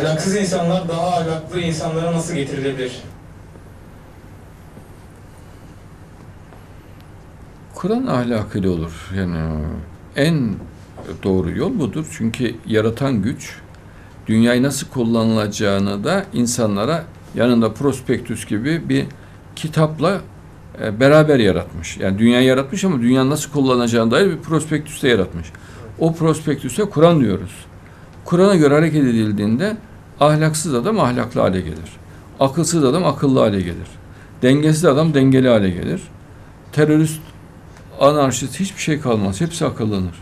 Ahlaksız insanlar daha ahlaklı insanlara nasıl getirilebilir? Kur'an ahlakıyla olur. Yani en doğru yol budur. Çünkü yaratan güç dünyayı nasıl kullanılacağını da insanlara yanında prospektüs gibi bir kitapla e, beraber yaratmış. Yani dünyayı yaratmış ama dünya nasıl kullanacağına dair bir prospektüs de yaratmış. O prospektüse Kur'an diyoruz. Kur'an'a göre hareket edildiğinde ahlaksız adam ahlaklı hale gelir. Akılsız adam akıllı hale gelir. Dengesiz adam dengeli hale gelir. Terörist, anarşist hiçbir şey kalmaz. Hepsi akıllanır.